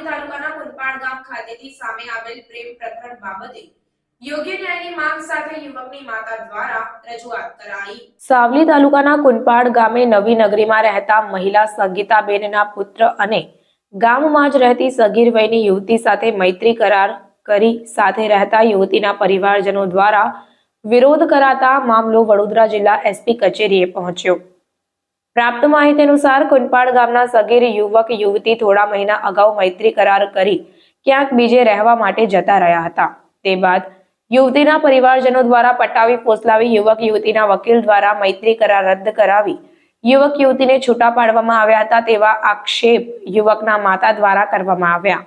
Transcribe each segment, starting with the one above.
સાવલી તાલુકાના કુંપાડ ગામ ખાતેથી સામે આવેલ પ્રેમ પ્રકરણ બાબતે સાવલી તાલુકાના કુંપાડ ગામે નવી નગરીમાં રહેતા મહિલા સંગીતાબેનના પુત્ર અને ગામમાં જ રહેતી સગીર વયની યુવતી સાથે મૈત્રી કરાર કરી સાથે રહેતા યુવતીના પરિવારજનો દ્વારા વિરોધ કરાતા મામલો વડોદરા જિલ્લા એસપી કચેરીએ પહોંચ્યો. પ્રાપ્ત માહિતી અનુસાર કુંપાડ ગામના સગીર યુવક યુવતી થોડા મહિના અગાઉ મૈત્રી કરાર કરી ક્યાંક બીજે રહેવા માટે જતા રહ્યા હતા. તે બાદ યુવતીના પરિવારજનો દ્વારા પટાવી ફોસલાવી યુવક યુવતીના વકીલ દ્વારા મૈત્રી કરાર રદ કરાવી યુવક યુવતીને છૂટા પાડવામાં આવ્યા હતા તેવા આક્ષેપ યુવકના માતા દ્વારા કરવામાં આવ્યા.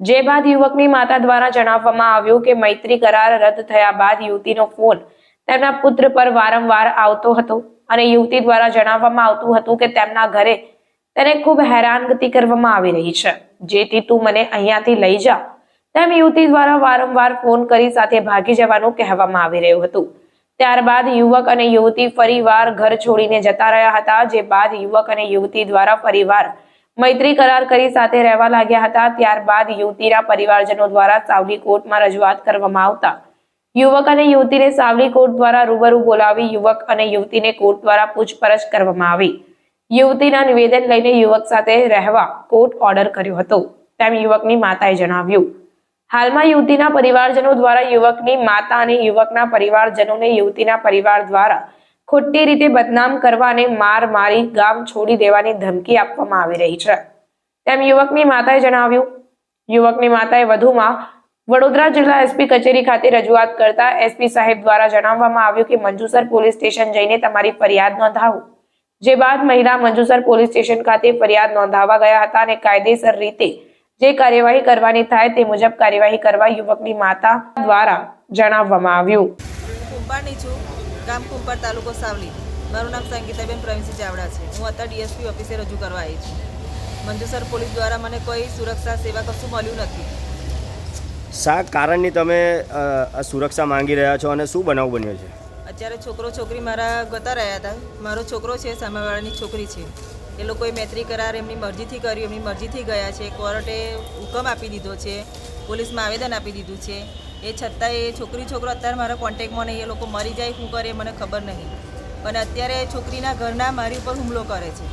જે બાદ યુવકની માતા દ્વારા જણાવવામાં આવ્યું કે મૈત્રી કરાર રદ થયા બાદ યુવતીનો ફોન તેના પુત્ર પર વારંવાર આવતો હતો. અને યુવતી દ્વારા જણાવવામાં આવતું હતું કે તેમના ઘરે તેને ખૂબ હેરાનગતિ કરવામાં આવી રહી છે. જેથી તું મને અહીંયાથી લઈ જા. તેમ યુવતી દ્વારા વારંવાર ફોન કરી સાથે ભાગી જવાનું કહેવામાં આવી રહ્યું હતું. ત્યારબાદ યુવક અને યુવતી ફરીવાર ઘર છોડીને જતા રહ્યા હતા, જે બાદ યુવક અને યુવતી દ્વારા ફરીવાર મૈત્રી કરાર કરી સાથે રહેવા લાગ્યા હતા. ત્યારબાદ યુવતીના પરિવારજનો દ્વારા સાવલી કોર્ટમાં રજૂઆત કરવામાં આવતા યુવક અને યુવતીને સાવલી કોર્ટ દ્વારા રૂબરૂ બોલાવી યુવક અને યુવતીને કોર્ટ દ્વારા પૂછપરછ કરવામાં આવી. યુવતીના નિવેદન લઈને યુવક સાથે રહેવા કોર્ટ ઓર્ડર કર્યો હતો. તેમ યુવકની માતાએ જણાવ્યું. હાલમાં યુવતીના પરિવારજનો દ્વારા યુવકની માતા અને યુવકના પરિવારજનોને યુવતીના પરિવાર દ્વારા ખોટી રીતે બદનામ કરવા અને માર મારી ગામ છોડી દેવાની ધમકી આપવામાં આવી રહી છે. તેમ યુવકની માતાએ જણાવ્યું. યુવકની માતાએ વધુમાં વડોદરા જિલ્લા એસપી કચેરી ખાતે રજૂઆત કરતા એસપી સાહેબ દ્વારા જણાવવામાં આવ્યું કે મંજુસર પોલીસ સ્ટેશન જઈને તમારી ફરિયાદ નોંધાવો. જે બાદ મહિલા મંજુસર પોલીસ સ્ટેશન ખાતે ફરિયાદ નોંધાવવા ગયા હતા અને કાયદેસર રીતે જે કાર્યવાહી કરવાની થાય તે મુજબ કાર્યવાહી કરવા યુવકની માતા દ્વારા જણાવવામાં આવ્યું. કુંભારની છું, ગામ કુંભાર તાલુકો સાવલી. મારું નામ સંગીતાબેન પ્રવીણસિંહ ચાવડા છે. હું અત્યારે ડીએસપી ઓફિસે રજૂ કરવા આવી છું. મંજુસર પોલીસ દ્વારા મને કોઈ સુરક્ષા સેવા કશું મળ્યું નથી. શા કારણની તમે સુરક્ષા માંગી રહ્યા છો અને શું બનાવ બન્યો છે? અત્યારે છોકરો છોકરી મારા ગતા રહ્યા હતા. મારો છોકરો છે, સામેવાળાની છોકરી છે. એ લોકોએ મૈત્રી કરાર, એમની મરજીથી કર્યું, એમની મરજીથી ગયા છે. કોર્ટે હુકમ આપી દીધો છે. પોલીસમાં આવેદન આપી દીધું છે. એ છતાં એ છોકરી છોકરો અત્યારે મારા કોન્ટેક્ટમાં નહીં. એ લોકો મરી જાય, શું કરે મને ખબર નહીં. પણ અત્યારે છોકરીના ઘરના મારી ઉપર હુમલો કરે છે.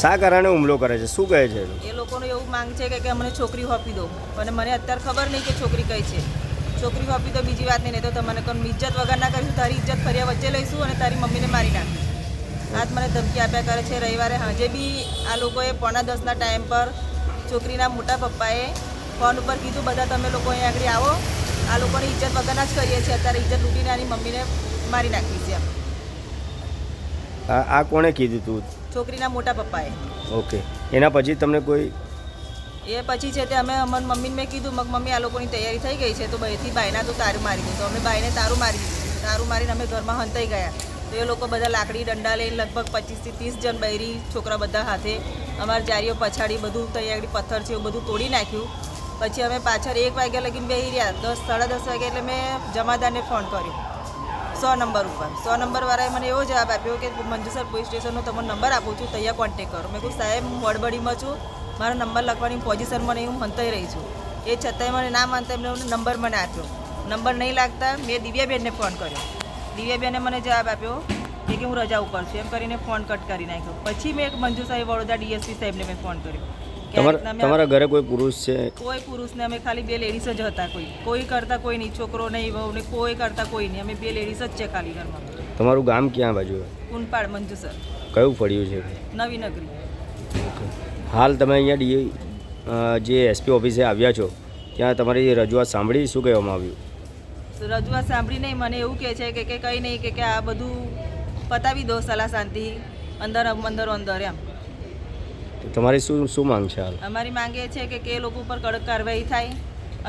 શા કારણે હુમલો કરે છે? શું કહે છે એ લોકો? લોકોનું એવું માંગ છે કે અમને છોકરી હોપી દો. અને મને અત્યારે ખબર નહીં કે છોકરી કઈ છે. છોકરી હોપી દો બીજી વાત નહીં તો તમને કોઈ ઇજ્જત વગર ના કરીશું. તારી ઇજ્જત ફર્યા વચ્ચે લઈશું અને તારી મમ્મીને મારી નાખીશું. આજ મને ધમકી આપ્યા કરે છે રવિવારે સાંજે બી આ લોકોએ પોણા દસના ટાઈમ પર છોકરીના મોટા પપ્પાએ ફોન ઉપર કીધું બધા તમે લોકો અહીં આગળ આવો. આ લોકોની ઇજ્જત વગરના જ કરીએ છીએ. અત્યારે ઇજ્જત લૂંટીને આની મમ્મીને મારી નાખી છે આ કોણે કીધું તું? છોકરીના મોટા પપ્પાએ. ઓકે. એના પછી તમને કોઈ એ પછી છે તે અમે અમાર મમ્મીને મેં કીધું મગ મમ્મી આ લોકોની તૈયારી થઈ ગઈ છે તો બહેથી બાયના તો તારું મારી દીધું. તો અમે બાયને તારું મારી દીધું. તારું મારીને અમે ઘરમાં હંતાઈ ગયા. તો એ લોકો બધા લાકડી દંડા લઈને લગભગ પચીસથી ત્રીસ જણ બૈરી છોકરા બધા હાથે અમારી જારીઓ પછાડી બધું તૈયારી પથ્થર છે એવું બધું તોડી નાખ્યું. પછી અમે પાછળ એક વાગ્યા લગીને બેસી રહ્યા. દસ સાડા દસ વાગે એટલે મેં જમાદારને ફોન કર્યો. સો નંબર ઉપર. સો નંબર વાળાએ મને એવો જવાબ આપ્યો કે મંજુસર પોલીસ સ્ટેશનનો તમને નંબર આપું છું, તૈયાર કોન્ટેક કરો. મેં કહું સાહેબ, હું વડબડીમાં છું, મારો નંબર લખવાની પોઝિશનમાં નહીં, હું મનતાઈ રહી છું. એ છતાંય મને ના માનતા એમને નંબર મને આપ્યો. નંબર નહીં લાગતા, મેં દિવ્યાબેનને ફોન કર્યો. દિવ્યાબેને મને જવાબ આપ્યો કે હું રજા ઉપર છું. એમ કરીને ફોન કટ કરી નાખ્યો. પછી મેં એક મંજુ સાહેબ વડોદરા ડીએસપી સાહેબને મેં ફોન કર્યો. તમારા તમારા ઘરે કોઈ પુરુષ છે? કોઈ પુરુષને અમે ખાલી બે લેડીઝ જ હતા કોઈ. કોઈ કરતા કોઈ નહીં છોકરો નહીં વહુ ને કોઈ કરતા કોઈ નહીં. અમે બે લેડીઝ જ છે ખાલી ઘરમાં. તમારું ગામ ક્યાં બાજુ કુનપાડ મંજુ સર કયું ફળ્યું છે? નવી નગરી. હાલ તમે અહીંયા ડી જે એસપી ઓફિસે આવ્યા છો ત્યાં તમારી રજૂઆત સાંભળી શું કહેવામાં આવ્યું? રજૂઆત સાંભળી નહીં. મને એવું કહે છે કે કે કંઈ નહીં કે કે આ બધું પતાવી દો સલાહ શાંતિ અંદર અંદર અંદર એમ. તમારી શું શું માંગ છે હાલ? અમારી માંગ એ છે કે કે લોકો ઉપર કડક કાર્યવાહી થાય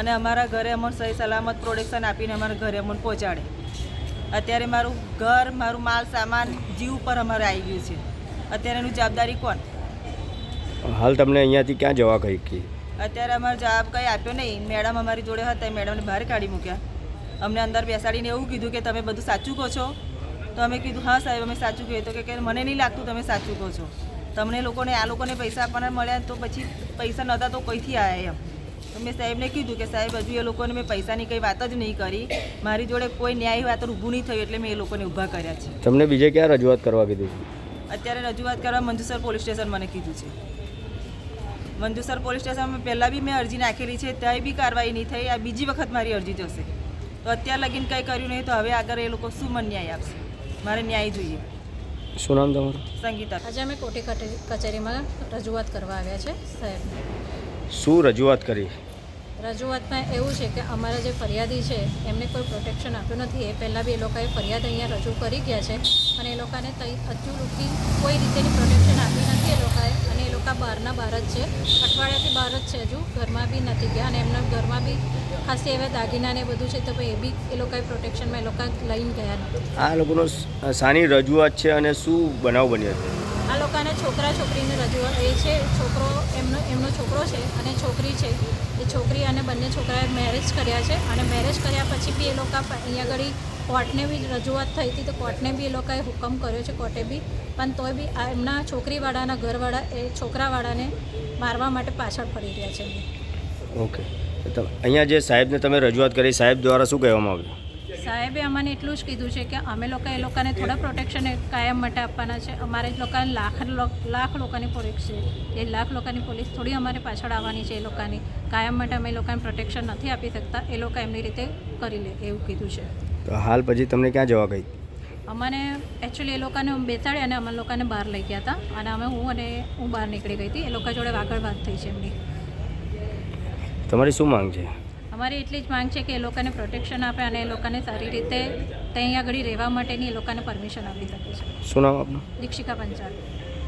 અને અમારા ઘરે અમને સહી સલામત પ્રોડક્શન આપીને અમારા ઘરે અમને પહોંચાડે. અત્યારે મારું ઘર મારું માલ સામાન જીવ ઉપર અમારે આવી ગયું છે. અત્યારે એનું જવાબદારી કોણ? હાલ તમને અહીંયાથી ક્યાં જવા કહી કે? અત્યારે અમારો જવાબ કંઈ આપ્યો નહીં. મેડમ અમારી જોડે હતા મેડમને બહાર કાઢી મૂક્યા. અમને અંદર બેસાડીને એવું કીધું કે તમે બધું સાચું કહો છો. તો અમે કીધું હા સાહેબ અમે સાચું કહીએ. તો કે મને નહીં લાગતું તમે સાચું કહો છો. તમને લોકોને આ લોકોને પૈસા આપવાના મળ્યા તો પછી પૈસા નહોતા તો કઈથી આવ્યા એમ. તો મેં સાહેબને કીધું કે સાહેબ હજુ એ લોકોને મેં પૈસાની કંઈ વાત જ નહીં કરી. મારી જોડે કોઈ ન્યાય વાત ઊભું નહીં થયું એટલે મેં એ લોકોને ઊભા કર્યા છે. તમને બીજે ક્યાં રજૂઆત કરવા કીધું અત્યારે રજૂઆત કરવા મંજુસર પોલીસ સ્ટેશન મને કીધું છે. મંજુસર પોલીસ સ્ટેશનમાં પહેલાં બી મેં અરજી નાખેલી છે ત્યાંય બી કાર્યવાહી નહીં થઈ. આ બીજી વખત મારી અરજી જશે. તો અત્યાર લગીને કંઈ કર્યું નહીં તો હવે આગળ એ લોકો શું મને ન્યાય આપશે? મારે ન્યાય જોઈએ. શું નામ તમારું? સંગીતા. આજે અમે કોટી કચે- કચેરીમાં રજૂઆત કરવા આવ્યા છે સાહેબ. શું રજૂઆત કરી? રજૂઆતમાં એવું છે કે અમારા જે ફરિયાદી છે, એમને કોઈ પ્રોટેક્શન આપ્યું નથી. એ પહેલાં બી એ લોકોએ ફરિયાદ અહીંયા રજૂ કરી ગયા છે અને એ લોકોને હજુ લગી કોઈ રીતેની પ્રોટેક્શન આપી નથી એ લોકોએ. અને એ લોકો બહારના બહાર જ છે. અઠવાડિયાથી બહાર જ છે હજુ. ઘરમાં બી નથી ગયા અને એમના ઘરમાં બી ખાસી એવા દાગીના ને બધું છે તો ભાઈ એ બી એ લોકોએ પ્રોટેક્શનમાં એ લોકો લઈને ગયા. નથી આ લોકોનો સાની રજૂઆત છે અને શું બનાવ બન્યો છે? છોકરા છોકરીની રજૂઆત એ છે, છોકરો એમનો એમનો છોકરો છે અને છોકરી છે. એ છોકરી અને બંને છોકરાએ મેરેજ કર્યા છે અને મેરેજ કર્યા પછી બી એ લોકો અહીંયા આગળ કોર્ટને બી રજૂઆત થઈ હતી તો કોર્ટને બી એ લોકોએ હુકમ કર્યો છે, કોર્ટે બી. પણ તોય બી એમના છોકરીવાળાના ઘરવાળા એ છોકરાવાળાને મારવા માટે પાછળ ફરી રહ્યા છે. ઓકે. અહીંયા જે સાહેબને તમે રજૂઆત કરી, સાહેબ દ્વારા શું કહેવામાં આવ્યું? સાહેબે અમને એટલું જ કીધું છે કે અમે લોકો એ લોકોને થોડા પ્રોટેક્શન કાયમ માટે આપવાના છે. અમારે જ લોકોને લાખ લાખ લોકોની પોલીસ છે. એ લાખ લોકોની પોલીસ થોડી અમારે પાછળ આવવાની છે એ લોકોની. કાયમ માટે અમે લોકોને પ્રોટેક્શન નથી આપી શકતા. એ લોકો એમની રીતે કરી લે એવું કીધું છે. તો હાલ પછી તમને ક્યાં જવા ગઈ અમને એકચ્યુઅલી એ લોકોને બેસાડ્યા અને અમે લોકોને બહાર લઈ ગયા હતા. અને અમે હું અને હું બહાર નીકળી ગઈ હતી. એ લોકો જોડે આગળ વાત થઈ છે એમની. તમારી શું માંગ છે? અમારી એટલી જ માંગ છે કે એ લોકોને પ્રોટેક્શન આપે અને એ લોકોને સારી રીતે ત્યાં આગળ રહેવા માટેની એ લોકોને પરમિશન આપી શકે છે. શું નામ આપનું? દીક્ષિકા પંચાલ.